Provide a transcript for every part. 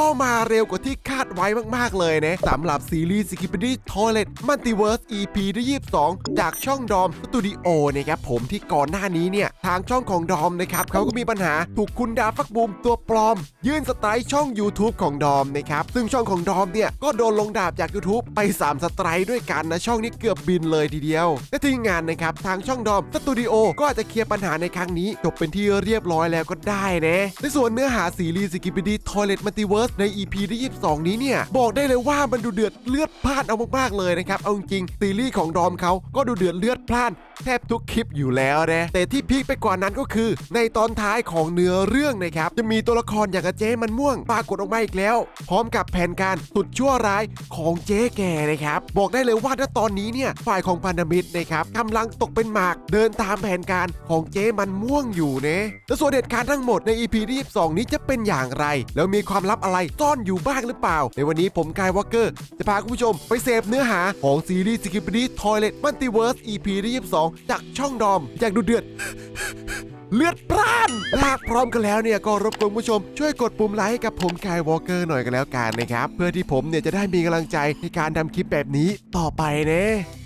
ก็มาเร็วกว่าที่คาดไว้มากๆเลยนะสำหรับซีรีส์ Skibidi Toilet Multiverse EP ที่22 จากช่องดอมสตูดิโอนะครับผมที่ก่อนหน้านี้เนี่ย ทางช่องของดอมนะครับเขาก็มีปัญหาถูกคุณดาฟักบูมตัวปลอม ยื่นสไตร์ช่อง YouTube ของดอมนะครับซึ่งช่องของดอมเนี่ย ก็โดนลงดาบจาก YouTube ไป 3 สไตร์ด้วยกันนะช่องนี้เกือบบินเลยทีเดียวและทีมงานนะครับทางช่องดอมสตูดิโอก็อาจจะเคลียร์ปัญหาในครั้งนี้จบเป็นที่เรียบร้อยแล้วก็ได้นะในส่วนเนื้อหาซีรีส์ Skibidi Toilet Multiverse ใน EP ที่ 22 นี้เนี่ย บอกได้เลยว่ามันดูเดือดเลือดพล่านเอามากๆเลยนะครับ เอาจริงซีรีส์ของดอมเขาก็ดูเดือดเลือดพล่านแทบทุกคลิปอยู่แล้วนะแต่ที่พีคไปกว่านั้นก็คือ ในตอนท้ายของเนื้อเรื่องนะครับ จะมีตัวละครอย่างเจ๊มันม่วงปรากฏออกมาอีกแล้ว พร้อมกับแผนการสุดชั่วร้ายของเจ๊แก่นะครับ บอกได้เลยว่าณตอนนี้เนี่ยฝ่ายของพันธมิตรนะครับกำลังตกเป็นหมากเดินตามแผนการของเจ๊มันม่วงอยู่นะและส่วนเหตุการณ์ทั้งหมดใน EP ที่22 นี้จะเป็นอย่างไร แล้วมีความลับอะไรซ่อนอยู่บ้างหรือเปล่า ในวันนี้ผมกายวอลเกอร์ จะพาคุณผู้ชมไปเสพเนื้อหาของซีรีส์ Skibidi Toilet Multiverse EP ที่22จากช่องดอมอยากดูเดือดเลือดพร่านลากพร้อมกันแล้วเนี่ยก็รบกวนผู้ชม ช่วยกดปุ่มไลค์ให้กับผมกายวอลเกอร์หน่อยกันแล้วกันนะครับ เพื่อที่ผมเนี่ยจะได้มีกำลังใจในการทำคลิปแบบนี้ต่อไปเนะ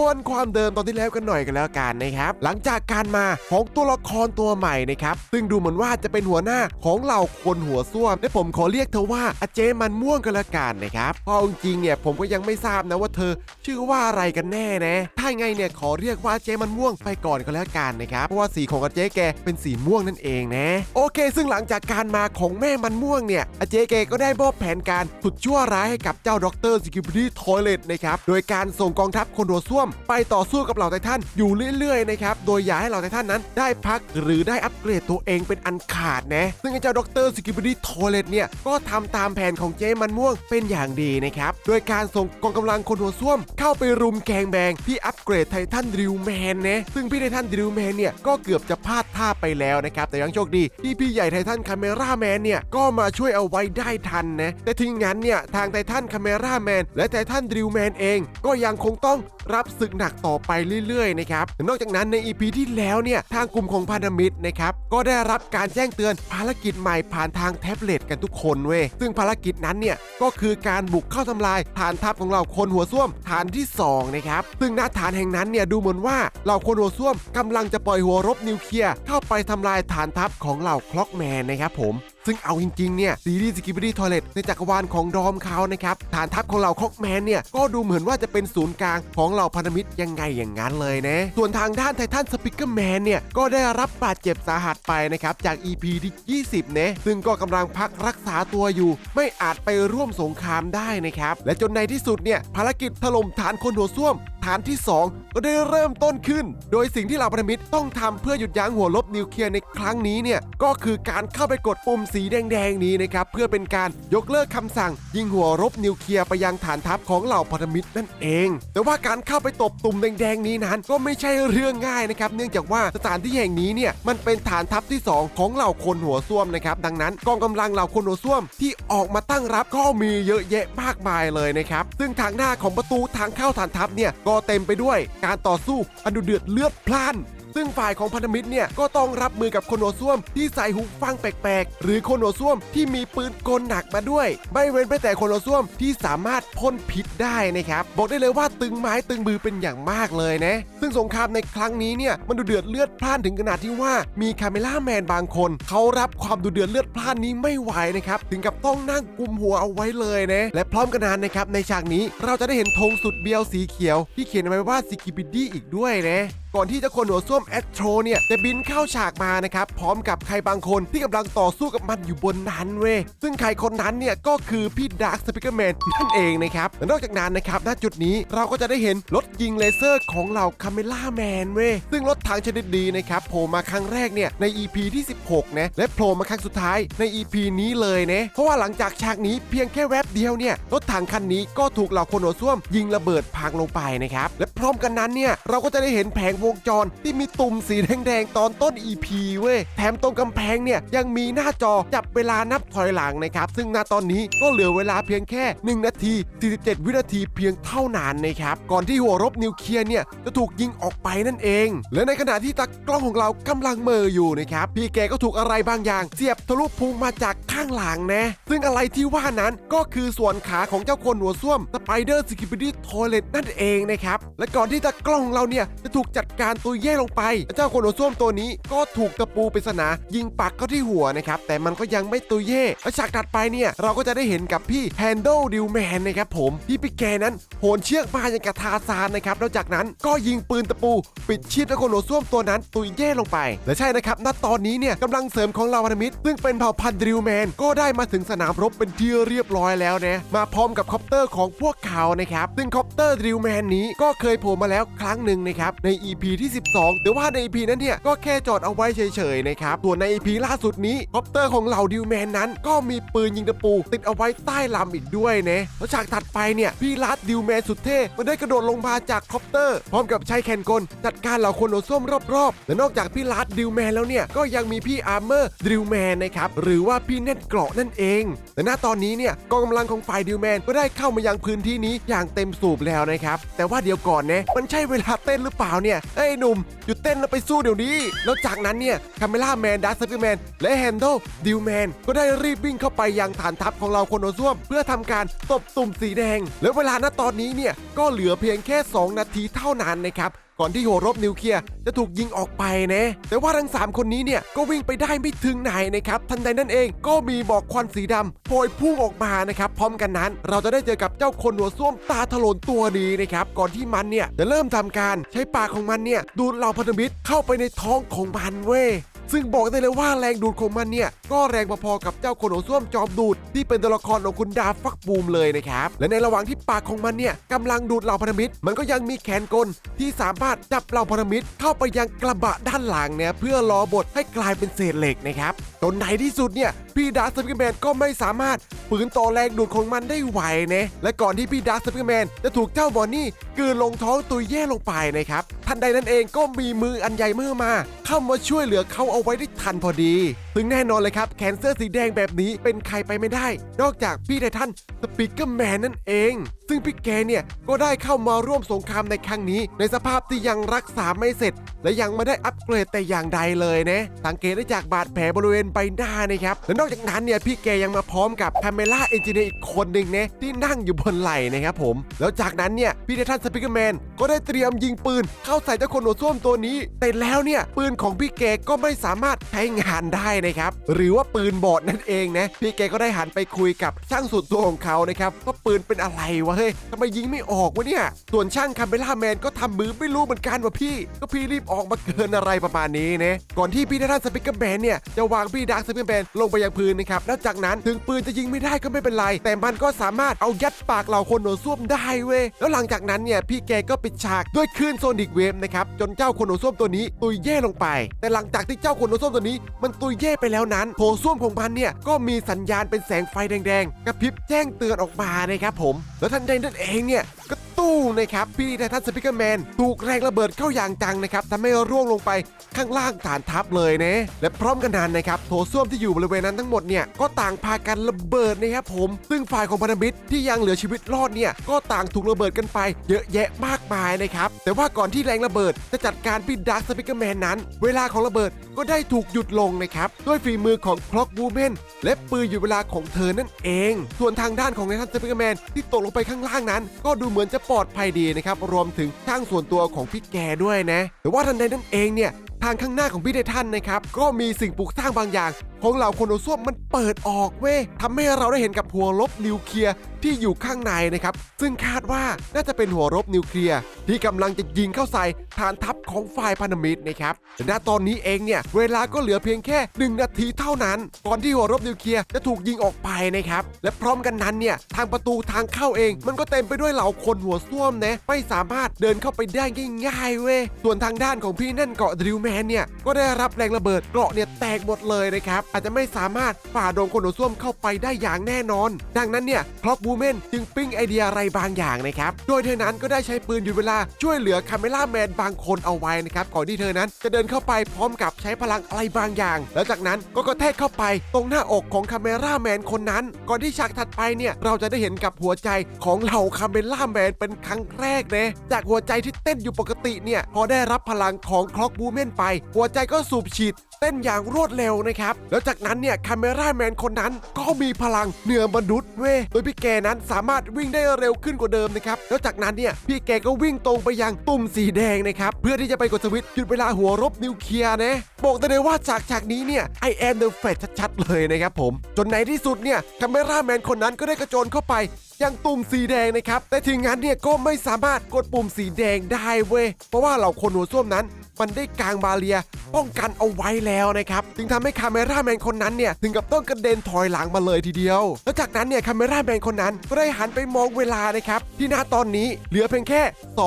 วนความเดิมตอนที่แล้วกันหน่อยกันแล้วกันนะครับ หลังจากการมาของตัวละครตัวใหม่นะครับ ซึ่งดูเหมือนว่าจะเป็นหัวหน้าของเหล่าคนหัวส้วมและผมขอเรียกเธอว่าอาเจมันม่วงกันละกันนะครับเพราะเอจริงเนี่ยผมก็ยังไม่ทราบนะว่าเธอชื่อว่าอะไรกันแน่นะถ้าไงเนี่ยขอเรียกว่าอเจมันม่วงไปก่อนก็แล้วกันนะครับเพราะว่าสีของอาเจแกเป็นสีม่วงนั่นเองนะโอเค ซึ่งหลังจากการมาของแม่มันม่วงเนี่ยอาเจแกก็ได้มอบแผนการสุดชั่วร้ายให้กับเจ้าด็อกเตอร์สกิปปี้ทอยเลตนะครับโดยการส่งกองทัพคนหัวส้วม ไปต่อสู้กับเหล่าไททันอยู่เรื่อยๆนะครับโดยอย่าให้เหล่าไททันนั้น ได้พักหรือได้อัปเกรดตัวเองเป็นอันขาดนะซึ่งเจ้าด็อกเตอร์สกิปปี้ทอยเลตเนี่ยก็ทำตามแผนของเจมันม่วงเป็นอย่างดีนะครับโดยการส่งกองกำลังคนหัวส้วม เข้าไปรุมแกงแบงที่อัปเกรดไททันดริวแมนนะซึ่งพี่ไททันดริวแมนเนี่ยก็เกือบจะพลาดท่าไปแล้วนะครับแต่ยังโชคดีที่พี่ใหญ่ไททันคาเมราแมนเนี่ยก็มาช่วยเอาไว้ได้ทันนะแต่ทิ้งงั้นเนี่ยทางไททันคาเมราแมนและไททันดริวแมนเอง ก็ยังคงต้องรับศึกหนักต่อไปเรื่อยๆนะครับนอกจากนั้นใน EP ที่แล้วเนี่ยทางกลุ่มของพันธมิตรนะครับก็ได้รับการแจ้งเตือนภารกิจใหม่ผ่านทางแท็บเล็ตกันทุกคนเว้ยซึ่งภารกิจนั้นเนี่ยก็คือการบุกเข้าทำลายฐานทัพของเราคนหัวส้วมฐานที่สองนะครับซึ่งณฐานแห่งนั้นเนี่ยดูเหมือนว่าเหล่าคนหัวส้วมกำลังจะปล่อยหัวรบนิวเคลียร์เข้าไปทำลายฐานทัพของเหล่าคล็อกแมนนะครับผม ซึ่งเอาจริงๆเนี่ยซีรีส์ Skibidi Toilet ในจักรวาลของดอมเขานะครับฐานทัพของเหล่าคอกแมนเนี่ยก็ดูเหมือนว่าจะเป็นศูนย์กลางของเหล่าพันธมิตรยังไงอย่างนั้นเลยนะ ส่วนทางด้านไททันสปิเกอร์แมนเนี่ยก็ได้รับบาดเจ็บสาหัสไปนะครับจาก EP ที่ 20เนะซึ่งก็กำลังพักรักษาตัวอยู่ ไม่อาจไปร่วมสงครามได้นะครับและจนในที่สุดเนี่ยภารกิจถล่มฐานคนหัวส้วม ฐานที่2ก็ได้เริ่มต้นขึ้น โดยสิ่งที่เหล่าพันธมิตรต้องทำเพื่อหยุดยั้งหัวลบนิวเคลียร์ในครั้งนี้เนี่ยก็คือการเข้าไปกดปุ่มสีแดงๆนี้นะครับเพื่อเป็นการยกเลิกคำสั่ง ยิงหัวรบนิวเคลียร์ไปยังฐานทัพของเหล่าพันธมิตรนั่นเอง แต่ว่าการเข้าไปตบตุ่มแดงๆนี้นั้นก็ไม่ใช่เรื่องง่ายนะครับเนื่องจากว่าสถานที่แห่งนี้เนี่ยมันเป็นฐานทัพที่ 2 ของเหล่าคนหัวส้วมนะครับดังนั้นกองกำลังเหล่าคนหัวส้วมที่ออกมาตั้งรับก็มีเยอะแยะมากมายเลยนะครับซึ่งทางหน้าของประตูทางเข้าฐานทัพเนี่ยก็เต็มไปด้วย การต่อสู้อันดุเดือดเลือดพล่าน ซึ่งฝ่ายของพันธมิตรเนี่ยก็ต้องรับมือกับคนหัวส้วมที่ใส่หูฟังแปลกๆ หรือคนหัวส้วมที่มีปืนกลหนักมาด้วย ไม่เว้นไปแต่คนหัวส้วมที่สามารถพ่นพิษได้นะครับบอกได้เลยว่าตึงไม้ตึงมือเป็นอย่างมากเลยนะซึ่งสงครามในครั้งนี้เนี่ยมันดูเดือดเลือดพล่านถึงขนาดที่ว่ามีคาเมล่าแมนบางคน เขารับความดูเดือดเลือดพล่านนี้ไม่ไหวนะครับถึงกับต้องนั่งกุมหัวเอาไว้เลยนะและพร้อมกันนั้นนะครับในฉากนี้เราจะได้เห็นธงสุดเบียวสีเขียว ที่เขียนเอาไว้ว่าซิกิบิดี้อีกด้วยนะก่อนที่จ้าคนหัวส้วมแอตโทรเนี่ยจะบินเข้าฉากมานะครับพร้อมกับใครบางคนที่กำลังต่อสู้กับมันอยู่บนนั้นเว้ยซึ่งใครคนนั้นเนี่ยก็คือพี่ดาร์คสปิเกอร์แมนนั่นเองนะครับและนอกจากนั้นนะครับณจุดนี้เราก็จะได้เห็นรถยิงเลเซอร์ของเหล่าคาเมล่าแมนเว้ยซึ่งรถถังชนิดดีนะครับโผล่มาครั้งแรกเนี่ยใน EP ที่ 16 นะและโผล่มาครั้งสุดท้ายใน EP นี้เลยนะเพราะว่าหลังจากฉากนี้เพียงแค่แวบเดียวเนี่ยรถถังคันนี้ก็ถูกเหล่าคนหัวส้วม ยิงระเบิดพังลงไปนะครับและพร้อมกันนั้นเนี่ยเราก็จะได้เห็นแผงวงจรที่มีตุ่มสีแดงๆตอนต้น EP เว้ยแถมตรงกำแพงเนี่ยยังมีหน้าจอจับเวลานับถอยหลังนะครับ ซึ่งณตอนนี้ก็เหลือเวลาเพียงแค่ 1 นาที 47 วินาทีเพียงเท่านั้นนะครับก่อนที่หัวรบนิวเคลียร์เนี่ยจะถูกยิงออกไปนั่นเอง และในขณะที่ตากล้องของเรากำลังเมออยู่นะครับพี่แกก็ถูกอะไรบางอย่าง เสียบทะลุพุงมาจากข้างหลังนะซึ่งอะไรที่ว่านั้นก็คือส่วนขาของเจ้าคนหัวส้วมสไปเดอร์สกิปปี้ทอยเลตนั่นเองนะครับและก่อนที่ตากล้องของเราเนี่ยจะถูกจัดการตัวแย่ลงไปเจ้าคนหัวส้วมตัวนี้ก็ถูกตะปูปริศนายิงปักเข้าที่หัวนะครับ แต่มันก็ยังไม่ตัวเย่และฉากถัดไปเนี่ยเราก็จะได้เห็นกับพี่แฮน d ด e ดิวแมนนะครับผมที่พี่แกนั้นโหนเชือกมาอย่างกระทาซานนะครับแล้วจากนั้นก็ยิงปืนตะปู ปิดชีพเจ้าคนหัวส้วมตัวนั้นตุยเย่ลงไป และใช่นะครับณตอนนี้เนี่ยกำลังเสริมของเราพันมิตรซึ่งเป็นเผ่าพันธุ์ดิวแมนก็ได้มาถึงสนามรบเป็นที่เรียบร้อยแล้วนะมาพร้อมกับคอปเตอร์ของพวกเขานะครับซึ่งคอปเตอร์ดิวแมนนี้ก็เคยโผล่มาแล้วครั้งหนึ่งนะครับใน EP ที่ 12แต่ว่าใน EP นั้นเนี่ยก็แค่จอดเอาไว้เฉยๆนะครับส่วนใน EP ล่าสุดนี้คอปเตอร์ของเหล่าดิวแมนนั้น ก็มีปืนยิงตะปู ติดเอาไว้ใต้ลำอีกด้วยนะแล้วฉากถัดไปเนี่ยพี่ลัดดิวแมนสุดเท่มันได้กระโดดลงมาจากคอปเตอร์ พร้อมกับใช้แคนกลจัดการเหล่าคนโอส้มรอบๆและนอกจากพี่ลัดดิวแมนแล้วเนี่ยก็ยังมีพี่อาร์เมอร์ดิวแมนนะครับหรือว่าพี่เน็ตเกราะนั่นเอง แต่ณตอนนี้เนี่ยกองกำลังของฝ่ายดิวแมนก็ได้เข้ามายังพื้นที่นี้อย่างเต็มสูบแล้วนะครับแต่ว่าเดี๋ยวก่อนนะมันใช่เวลาเต้นหรือเปล่าเนี่ยเอ้หนุ่มหยุดเต้นแล้วไปสู้เดี๋ยวนี้ แล้วจากนั้นเนี่ยคาเมล่าแมนดัสซัพแมนและแฮนโดดิวแมนก็ได้รีบวิ่งเข้าไปยังฐานทัพของเราคนโอซ่วม เพื่อทำการตบตุ่มสีแดง แล้วเวลาณตอนนี้เนี่ยก็เหลือเพียงแค่ 2 นาทีเท่านั้นนะครับ ก่อนที่หัวรบนิวเคลียร์จะถูกยิงออกไปนะ แต่ว่าทั้ง 3 คนนี้เนี่ย ก็วิ่งไปได้ไม่ถึงไหนนะครับ ทันใดนั่นเองก็มีหมอกควันสีดำโผล่พุ่งออกมานะครับ พร้อมกันนั้น เราจะได้เจอกับเจ้าคนหัวส้วมตาถลนตัวนี้นะครับ ก่อนที่มันเนี่ยจะเริ่มทำการใช้ปากของมันเนี่ยดูดเหล่าพันธมิตรเข้าไปในท้องของมันเว้ย ซึ่งบอกได้เลยว่าแรงดูดของมันเนี่ย ก็แรงพอๆกับเจ้าคนหัวส้วมจอมดูด ที่เป็นตัวละครของคุณดาฟักบูมเลยนะครับ และในระหว่างที่ปากของมันเนี่ยกำลังดูดเหล่าพันธมิตร มันก็ยังมีแขนกลที่สามารถจับเหล่าพันธมิตร เข้าไปยังกระบะด้านหลังเนี่ยเพื่อรอบดให้กลายเป็นเศษเหล็กนะครับจนในที่สุดเนี่ยพี่ดาร์สปิกแมนก็ไม่สามารถฝืนต่อแรงดูดของมันได้ไหวนะและก่อนที่พี่ดาร์สปิกแมนจะถูกเจ้าบอนนี่กืนลงท้องตุยแย่ลงไปนะครับ ทันใดนั้นเองก็มีมืออันใหญ่มือมา เข้ามาช่วยเหลือเขาเอาไว้ได้ทันพอดีซึ่งแน่นอนเลยครับแขนเสื้อสีแดงแบบนี้เป็นใครไปไม่ได้ นอกจากพี่ไททันสปิกเกอร์แมนนั่นเอง ซึ่งพี่แกเนี่ยก็ได้เข้ามาร่วมสงครามในครั้งนี้ ในสภาพที่ยังรักษาไม่เสร็จ และยังไม่ได้อัปเกรดแต่อย่างใดเลยนะ สังเกตได้จากบาดแผลบริเวณใบหน้านะครับและนอกจากนั้นเนี่ยพี่แกยังมาพร้อมกับคาเมล่าเอนจิเนียร์อีกคนหนึ่งนะที่นั่งอยู่บนไหล่นะครับผม แล้วจากนั้นเนี่ยพี่ไททันสปิกเกอร์แมนก็ได้เตรียมยิงปืนเข้าาใส่เจ้าคนหัวส้วมตัวนี้แต่แล้วเนี่ยปืนของพี่แกก็ไม่สามารถใช้งานได้นะครับหรือว่าปืนบอดนั่นเองนะพี่แกก็ได้หันไปคุยกับช่างสุดตัวของเขานะครับว่าปืนเป็นอะไรวะเฮ้ยทำไมยิงไม่ออกวะเนี่ยส่วนช่างคาเมล่าแมนก็ทำมือไม่รู้เหมือนกันว่าพี่ ก็พี่รีบออกมาเกินอะไรประมาณนี้นะก่อนที่พี่ไททันสปิกเกอร์แมนเนี่ยจะวางพี่ดาร์สปิกเกอร์แมนลงไปยังพื้นนะครับแล้วจากนั้นถึงปืนจะยิงไม่ได้ก็ไม่เป็นไร แต่มันก็สามารถเอายัดปากเหล่าคนโหนส้วมได้เว้ยแล้วหลังจากนั้นเนี่ยพี่แกก็ปิดฉากด้วยคลื่นโซนิกเวฟนะครับจนเจ้าคนโหนส้วมตัวนี้ตุยแย่ลงไป แต่หลังจากที่เจ้าคนโหนส้วมตัวนี้ มันตุยแย่ไปแล้วนั้นโถส้วมของมันเนี่ยก็มีสัญญาณเป็นแสงไฟแดงๆกระพริบแจ้งเตือนออกมานะครับผม แล้วทันใดนั่นเองเนี่ยก็ ตู้นะครับพี่ไททันสปิกเกอร์แมนถูกแรงระเบิดเข้าอย่างจังนะครับทำให้ร่วงลงไปข้างล่างฐานทัพเลยนะและพร้อมกันนั้นนะครับโถส้วมที่อยู่บริเวณนั้นทั้งหมดเนี่ยก็ต่างพากันระเบิดนะครับผมซึ่งฝ่ายของพันธมิตรที่ยังเหลือชีวิตรอดเนี่ยก็ต่างถูกระเบิดกันไป เยอะแยะมากมายนะครับแต่ว่าก่อนที่แรงระเบิดจะจัดการพี่ดาร์คสปิกเกอร์แมนนั้น เวลาของระเบิดก็ได้ถูกหยุดลงนะครับด้วยฝีมือของคล็อกวูแมนและปืนหยุดเวลาของเธอนั่นเอง ส่วนทางด้านของไททันสปิกเกอร์แมนที่ตกลงไปข้างล่างนั้น ก็ดูเหมือนจะปลอดภัยดีนะครับรวมถึงทางส่วนตัวของพี่แกด้วยนะแต่ว่าทันใดนั้นเองเนี่ยทางข้างหน้าของพี่ไททันนะครับก็มีสิ่งปลูกสร้างบางอย่าง ของเหล่าคนโอส้วมมันเปิดออกเว้ยทำให้เราได้เห็นกับหัวลบนิวเคลียร์ที่อยู่ข้างในนะครับ ซึ่งคาดว่าน่าจะเป็นหัวรบนิวเคลียร์ที่กำลังจะยิงเข้าใส่ฐานทัพของฝ่ายพันธมิตรนะครับแต่ณตอนนี้เองเนี่ยเวลาก็เหลือเพียงแค่ 1 นาทีเท่านั้น ก่อนที่หัวรบนิวเคลียร์จะถูกยิงออกไปนะครับ และพร้อมกันนั้นเนี่ยทางประตูทางเข้าเอง มันก็เต็มไปด้วยเหล่าคนหัวส้วมนะไม่สามารถเดินเข้าไปได้ง่ายๆเว้ยส่วนทางด้านของพี่นั่นเกาะดริวแมนเนี่ยก็ได้รับแรงระเบิดเกาะเนี่ยแตกหมดเลยนะครับอาจจะไม่สามารถฝ่าดงคนหัวส้วมเข้าไปได้อย่างแน่นอน ดังนั้นเนี่ยคล็อกบูเมนจึงปิ้งไอเดียอะไรบางอย่างนะครับ โดยเธอนั้นก็ได้ใช้ปืนหยุดเวลาช่วยเหลือคาเมล่าแมนบางคนเอาไว้นะครับก่อนที่เธอนั้นจะเดินเข้าไปพร้อมกับใช้พลังอะไรบางอย่าง แล้วจากนั้นก็กระแทกเข้าไปตรงหน้าอกของคาเมล่าแมนคนนั้น ก่อนที่ฉากถัดไปเนี่ยเราจะได้เห็นกับหัวใจของเหล่าคาเมล่าแมนเป็นครั้งแรกนะจากหัวใจที่เต้นอยู่ปกติเนี่ยพอได้รับพลังของคล็อกบูเมนไป หัวใจก็สูบฉีดเต้นอย่างรวดเร็วนะครับแแล้วจากนั้นเนี่ยคาเมราแมนคนนั้นก็มีพลังเหนือมนุษย์เว้ยโดยพี่แกนั้นสามารถวิ่งได้เร็วขึ้นกว่าเดิมนะครับแล้วจากนั้นเนี่ยพี่แกก็วิ่งตรงไปยังตุ่มสีแดงนะครับเพื่อที่จะไปกดสวิตช์หยุดเวลาหัวรบนิวเคลียร์นะบอกได้เลยว่าจากฉากนี้เนี่ย I am the Flash ชัดๆเลยนะครับผม จนในที่สุดเนี่ยคาเมราแมนคนนั้นก็ได้กระโจนเข้าไปยังตุ่มสีแดงนะครับ แต่ถึงงั้นเนี่ยก็ไม่สามารถกดปุ่มสีแดงได้เว้ย เพราะว่าเหล่าคนหัวส้วมนั้น มันได้กางบาเรียป้องกันเอาไว้แล้วนะครับจึงทำให้คาเมราแมนคนนั้นเนี่ยถึงกับต้องกระเด็นถอยหลังมาเลยทีเดียว แล้วจากนั้นเนี่ยคาเมราแมนคนนั้นก็ได้หันไปมองเวลานะครับที่หน้าตอนนี้เหลือเพียงแค่ 2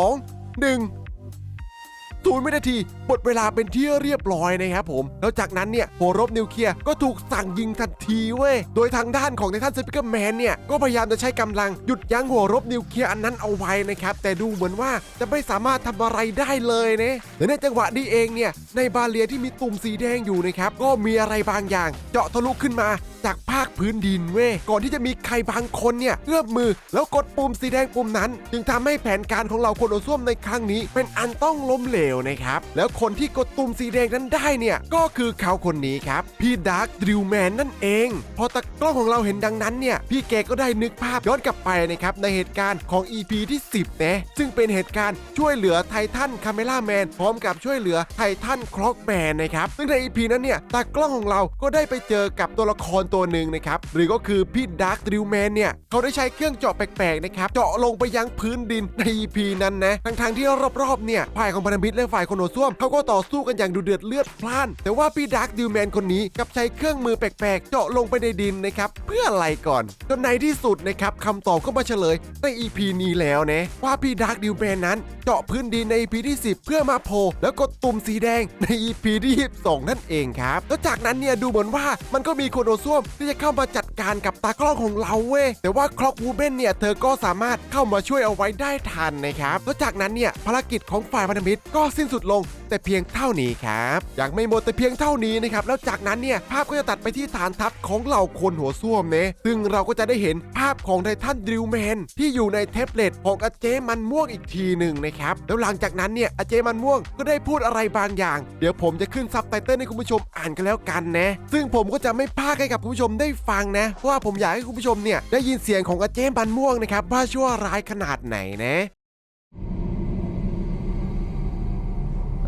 1ศูนย์วินาที หมดเวลาเป็นที่เรียบร้อยนะครับผม แล้วจากนั้นเนี่ยหัวรบนิวเคลียร์ก็ถูกสั่งยิงทันทีเว้ย โดยทางด้านของไททันสปิเกอร์แมนเนี่ยก็พยายามจะใช้กำลังหยุดยั้งหัวรบนิวเคลียร์อันนั้นเอาไว้นะครับ แต่ดูเหมือนว่าจะไม่สามารถทำอะไรได้เลยนะและในจังหวะนี้เองเนี่ยในบาเลียที่มีตุ่มสีแดงอยู่นะครับก็มีอะไรบางอย่าง เจาะทะลุขึ้นมาจากภาคพื้นดินเว้ยก่อนที่จะมีใครบางคนเนี่ยเอื้อมมือแล้วกดปุ่มสีแดงปุ่มนั้น จึงทำให้แผนการของเราคนโอส้วมในครั้งนี้ เป็นอันต้องล้มเหลวนะครับแล้วคนที่กดตุ่มสีแดงนั้นได้เนี่ย ก็คือเขาคนนี้ครับ พี่ดาร์คดริวแมนนั่นเอง พอตะกล้องของเราเห็นดังนั้นเนี่ย พี่แกก็ได้นึกภาพย้อนกลับไปนะครับ ในเหตุการณ์ของ EP ที่ 10นะซึ่งเป็นเหตุการณ์ช่วยเหลือไททันคาเมล่าแมนพร้อมกับช่วยเหลือไททันคล็อกแมนนะครับซึ่งใน EP นั้นเนี่ยตากล้องของเราก็ได้ไปเจอกับตัวละครตัวหนึ่งนะครับหรือก็คือพี่ดาร์คดริวแมนเนี่ยเขาได้ใช้เครื่องเจาะแปลกๆนะครับเจาะลงไปยังพื้นดินใน EP นั้นนะทั้งๆที่รอบๆเนี่ยฝ่ายของพันธมิตรและฝ่ายคนโหนวมเขาก็ต่อสู้กันอย่างดูเดือดเลือดพล่าน แต่ว่าพี่ดาร์คดิวแมนคนนี้กับใช้เครื่องมือแปลกๆ เจาะลงไปในดินนะครับเพื่ออะไรก่อน จนในที่สุดนะครับคำตอบก็มาเฉลยใน EP นี้แล้วนะว่าพี่ดาร์คดิวแมนนั้น เจาะพื้นดินใน EP ที่ 10 เพื่อมาโผล่แล้วกดตุ่มสีแดงใน EP ที่22นั่นเองครับแล้วจากนั้นเนี่ยดูเหมือนว่ามันก็มีโคโดส้วมที่จะเข้ามาจัดการกับตากล้องของเราเว้ยแต่ว่าคล็อกวูเบนเนี่ยเธอก็สามารถเข้ามาช่วยเอาไว้ได้ทันนะครับแล้วจากนั้นเนี่ยภารกิจของฝ่ายพันธมิตรก็สิ้นสุดลง แต่เพียงเท่านี้ครับยังไม่หมดแต่เพียงเท่านี้นะครับแล้วจากนั้นเนี่ยภาพก็จะตัดไปที่ฐานทัพของเหล่าคนหัวส้วมเนะซึ่งเราก็จะได้เห็นภาพของไททันดริวแมนที่อยู่ในแท็บเล็ตของอาเจมันม่วงอีกทีหนึ่งนะครับแล้วหลังจากนั้นเนี่ยอาเจมันม่วงก็ได้พูดอะไรบางอย่าง เดี๋ยวผมจะขึ้นซับไตเติลให้คุณผู้ชมอ่านกันแล้วกันนะ ซึ่งผมก็จะไม่พากให้กับคุณผู้ชมได้ฟังนะเพราะว่าผมอยากให้คุณผู้ชมเนี่ยได้ยินเสียงของอาเจมันม่วงนะครับว่าชั่วร้ายขนาดไหนนะ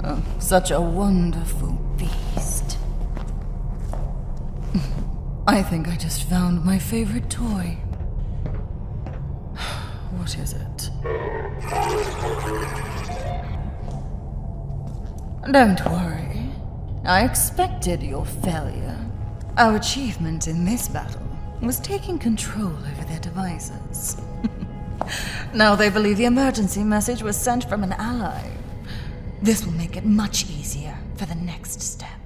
Oh, such a wonderful beast. I think I just found my favorite toy. What is it? Don't worry. I expected your failure. Our achievement in this battle was taking control over their devices. now they believe the emergency message was sent from an ally. This will make it much easier for the next step.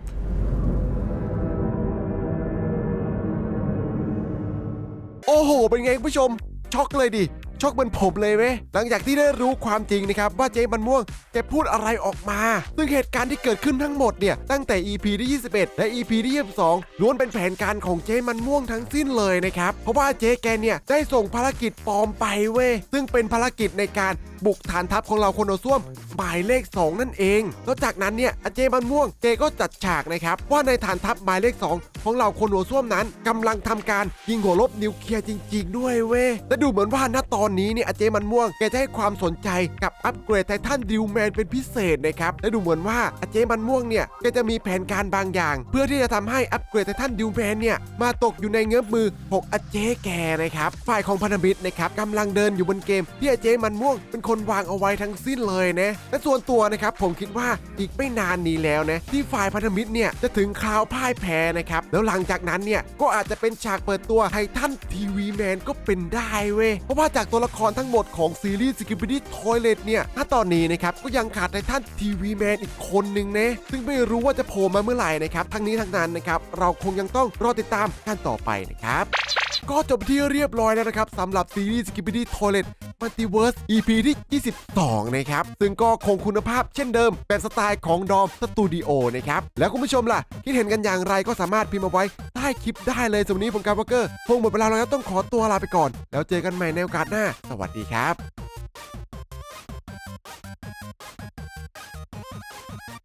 โอ้โห เป็นไงคุณผู้ชม ช็อกเลยดิ ช็อกเหมือนผมเลยเว้ยหลังจากที่ได้รู้ความจริงนะครับว่าเจ๊มันม่วงแกพูดอะไรออกมา ซึ่งเหตุการณ์ที่เกิดขึ้นทั้งหมดเนี่ยตั้งแต่ EP ที่ 21 และ EP ที่ 22 ล้วนเป็นแผนการของเจ๊มันม่วงทั้งสิ้นเลยนะครับ เพราะว่าเจ๊แกเนี่ยได้ส่งภารกิจปลอมไปเว้ยซึ่งเป็นภารกิจในการบุกฐานทัพของเราคนโอส้วมหมายเลข 2 นั่นเอง แล้วจากนั้นเนี่ยอาเจมันม่วงเจก็จัดฉากนะครับว่าในฐานทัพหมายเลข 2 ของเราคนหัวส้วมนั้นกำลังทำการยิงหัวลบนิวเคลียร์จริง ๆ ด้วยเว้ยและดูเหมือนว่าณตอนอนนี้เนี่ยอาเจมันม่วงแกจะให้ความสนใจกับอัปเกรดไททันดิวแมนเป็นพิเศษนะครับและดูเหมือนว่าอาเจมันม่วงเนี่ยแกจะมีแผนการบางอย่าง เพื่อที่จะทำให้อัปเกรดไททันดิวแมนเนี่ยมาตกอยู่ในเงื้อมมือของอาเจแกนะครับฝ่ายของพันธมิตรนะครับกำลังเดินอยู่บนเกม ที่อาเจมันม่วงเป็นคนวางเอาไว้ทั้งสิ้นเลยนะและส่วนตัวนะครับผมคิดว่าอีกไม่นานนี้แล้วนะที่ฝ่ายพันธมิตรเนี่ยจะถึงคราวพ่ายแพ้นะครับแล้วหลังจากนั้นเนี่ยก็อาจจะเป็นฉากเปิดตัวไททันทีวีแมนก็เป็นได้เว้ยเพราะว่าจากตัวละครทั้งหมดของซีรีส์ Skibidi Toilet เนี่ยถ้าตอนนี้นะครับก็ยังขาดในท่านทีวีแมนอีกคนหนึ่งนะซึ่งไม่รู้ว่าจะโผล่มาเมื่อไหร่นะครับทั้งนี้ทั้งนั้นนะครับเราคงยังต้องรอติดตามกันต่อไปนะครับก็จบที่เรียบร้อยแล้วนะครับสำหรับซีรีส์ มัลติเวิร์ส EP ที่ 22 นะครับ ซึ่งก็คงคุณภาพเช่นเดิม เป็นสไตล์ของดอมสตูดิโอนะครับ แล้วคุณผู้ชมล่ะ คิดเห็นกันอย่างไรก็สามารถพิมพ์มาไว้ใต้คลิปได้เลยสำหรับวันนี้ผมการวอเกอร์คงหมดเวลาแล้วต้องขอตัวลาไปก่อน แล้วเจอกันใหม่ในโอกาสหน้า สวัสดีครับ